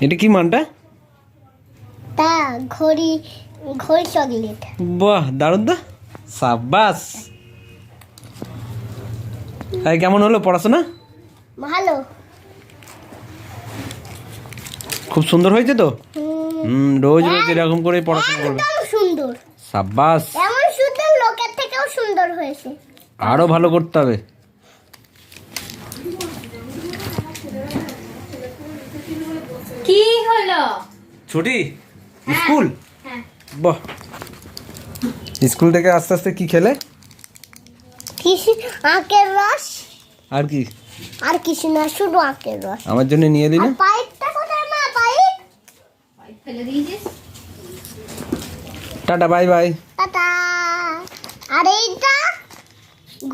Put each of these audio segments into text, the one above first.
এটা কি মানটা? তা ঘড়ি ঘড়ি চকলেট। বাহ দারুণ তো। সাব্বাস। এই কেমন হলো পড়াশোনা? ভালো। খুব সুন্দর হয়েছে তো? হুম, রোজ রোজ এরকম করে পড়াশোনা করবে সুন্দর। সাব্বাস। এমন সুন্দর লোকের থেকেও সুন্দর হয়েছে। আরও ভালো করতে হবে। কি হলো? ছুটি? স্কুল? হ্যাঁ। বাহ। স্কুল থেকে আস্তে আস্তে কি খেলে? আখের রস। আর কি? আর কিছু না শুধু আখের রস। আমার জন্য নিয়ে এলি না পাইপটা কোথায় মা পাইপ? পাইপ ফেলে দিয়েছিস? Tata bye bye. টাটা। আর এইটা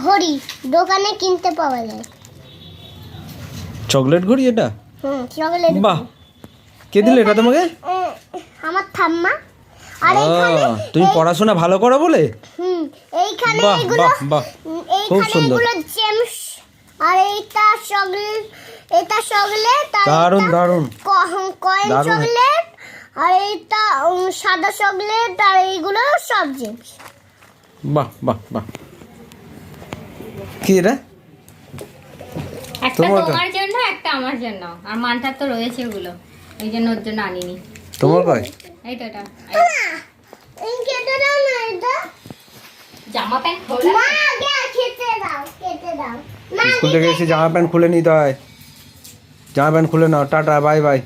ঘড়ি দোকানে কিনতে পাওয়া যায়। চকলেট ঘড়ি এটা? হুম চকলেট বাহ। কে দিলে এটা তোমাকে? আমার ঠাম্মা। আর এইখানে তুমি পড়াশোনা ভালো করো বলে? হুম এইখানে এগুলো বাহ বাহ। খুব সুন্দর। এগুলো জেমস আর এইটা চকলেট এটা চকলেট আর দারুণ এইটা দারুণ ক- কয়েন চকলেট আর এইটা সাদা চকলেট আর এইগুলো সব জেমস বাহ বাহ বাহ। কি এটা? একটা তোমার জন্য একটা আমার জন্য। আর মানটার তো রয়েছে ওগুলো। এই জন্য ওর জন্য আনিনি। তোমার কয়? এই এটা। এই কেটে দাও না এটা। জামা প্যান্ট খোলা? মা আগে খেতে দাও কেটে দাও। স্কুল থেকে এসে জামা প্যান্ট খুলে নিতে হয়। জামা প্যান্ট খুলে নাও টাটা বাই বাই।